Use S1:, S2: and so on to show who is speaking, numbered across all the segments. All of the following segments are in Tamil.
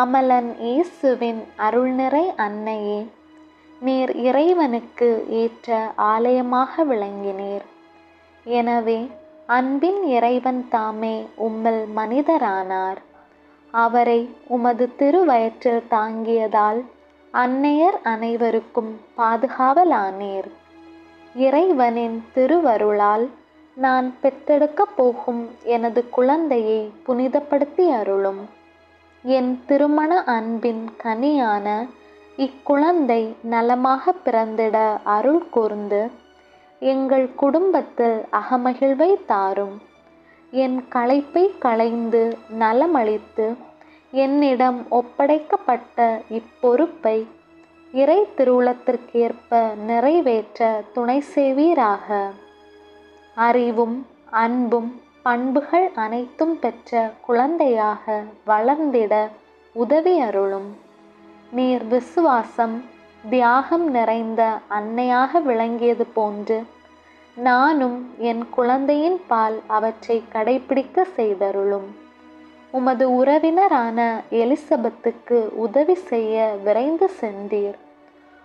S1: அமலன் இயேசுவின் அருள்நிறை அன்னையே நீர் இறைவனுக்கு ஏற்ற ஆலயமாக விளங்கினீர். எனவே அன்பின் இறைவன் தாமே உம்மில் மனிதரானார். அவரை உமது திருவயிற்றில் தாங்கியதால் அன்னையர் அனைவருக்கும் பாதுகாவலானீர். இறைவனின் திருவருளால் நான் பெற்றெடுக்கப் போகும் எனது குழந்தையை புனிதப்படுத்தி அருளும். என் திருமண அன்பின் கனியான இக்குழந்தை நலமாக பிறந்திட அருள் கூர்ந்து எங்கள் குடும்பத்தில் அகமகிழ்வை தாரும். என் களைப்பை களைந்து நலமளித்து என்னிடம் ஒப்படைக்கப்பட்ட இப்பொறுப்பை இறை திருவுளத்திற்கேற்ப நிறைவேற்ற துணை செய்வீராக. அறிவும் அன்பும் பண்புகள் அனைத்தும் பெற்ற குழந்தையாக வளர்ந்திட உதவி அருளும். நீர் விசுவாசம் தியாகம் நிறைந்த அன்னையாக விளங்கியது போன்று நானும் என் குழந்தையின் பால் அவற்றை கடைபிடிக்க செய்தருளும். உமது உறவினரான எலிசபெத்துக்கு உதவி செய்ய விரைந்து சென்றீர்.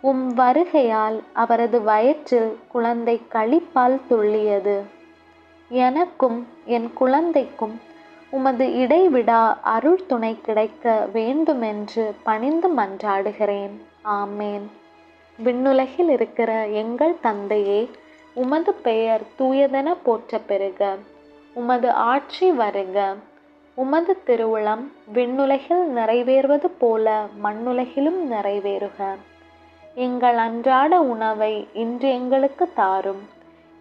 S1: உம் வருகையால் அவரது வயிற்றில் குழந்தை களிப்பால் துள்ளியது. எனக்கும் என் குழந்தைக்கும் உமது இடைவிடா அருள் துணை கிடைக்க வேண்டுமென்று பணிந்து மன்றாடுகிறேன். ஆமேன். விண்ணுலகில் இருக்கிற எங்கள் தந்தையே உமது பெயர் தூயதென போற்ற பெறுக. உமது ஆட்சி வருக. உமது திருவுளம் விண்ணுலகில் நிறைவேறுவது போல மண்ணுலகிலும் நிறைவேறுக. எங்கள் அன்றாட உணவை இன்று எங்களுக்கு தாரும்.